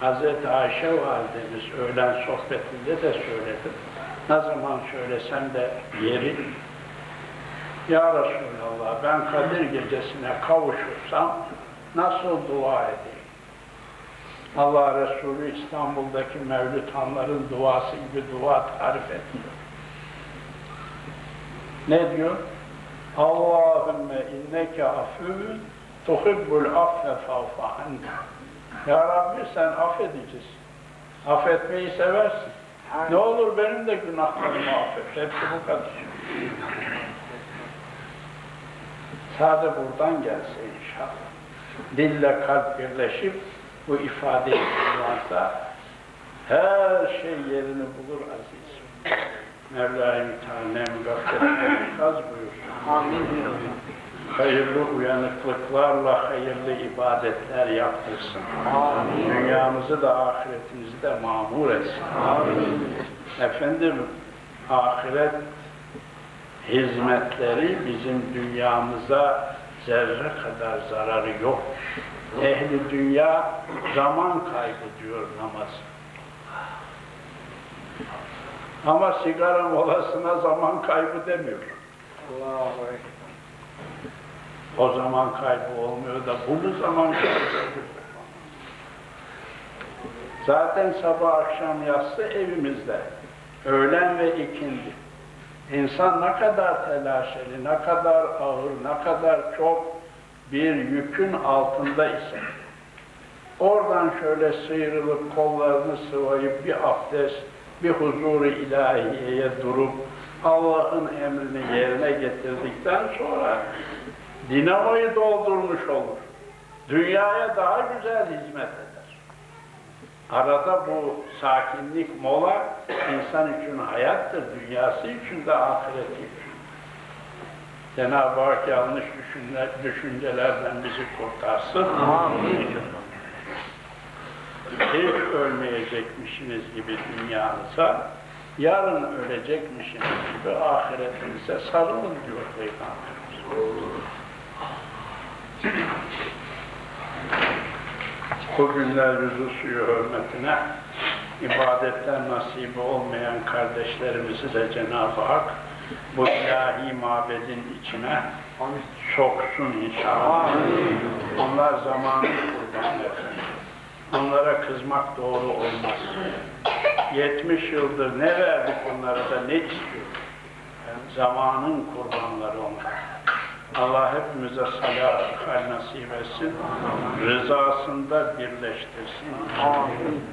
Hazreti Ayşe validemiz öğlen sohbetinde de söyledim. Ne zaman söylesem de yeri Ya Resulallah ben Kadir gecesine kavuşursam nasıl dua edeyim? Allah Resulü İstanbul'daki Mevlüt Hanların duası gibi dua tarif etmiyor. Ne diyor? Allahümme inneke afuvun tuhibbul affe anne. Ya Rabbi sen affedicisin. Affetmeyi seversin. Ne olur benim de günahlarımı affet. Hepsi bu kadar. Sade buradan gelse inşallah. Dille kalp birleşip bu ifadeyi kullansa her şey yerini bulur aziz. Mevla-i Mütealem gafletten ikaz buyursun. Amin. Hayırlı uyanıklıklarla hayırlı ibadetler yaptırsın. Amin. Dünyamızı da ahiretimizi de mamur etsin. Amin. Efendim, ahiret hizmetleri bizim dünyamıza zerre kadar zararı yok. Ehli dünya zaman kaybı diyor namaz. Ama sigara molasına zaman kaybı demiyor. Allahu Ekber. O zaman kaybı olmuyor da bunu zaman kaybı. Zaten sabah akşam yatsı evimizde. Öğlen ve ikindi. İnsan ne kadar telaşeli, ne kadar ağır, ne kadar çok bir yükün altında ise oradan şöyle sıyrılıp kollarını sıvayıp bir abdest, bir huzuru ilahiyeye durup Allah'ın emrini yerine getirdikten sonra dinamoyu doldurmuş olur. Dünyaya daha güzel hizmet eder. Arada bu sakinlik, mola insan için hayattır, dünyası için de ahireti için. Cenab-ı Hak yanlış düşünce, düşüncelerden bizi kurtarsın. Amin. Hiç ölmeyecekmişsiniz gibi dünyanıza, yarın ölecekmişsiniz gibi ahiretinize sarılın diyor Peygamberimiz. Bugünler yüzü suyu hürmetine ibadetten nasibi olmayan kardeşlerimizi de Cenab-ı Hak bu ilahi mabedin içine soksun inşallah. Onlar zamanın kurbanları. Onlara kızmak doğru olmaz. 70 yıldır ne verdik onlara da ne istiyor? Zamanın kurbanları onlar. Allah hepimize salat hal nasip etsin. Rızasında birleştirsin. Amin.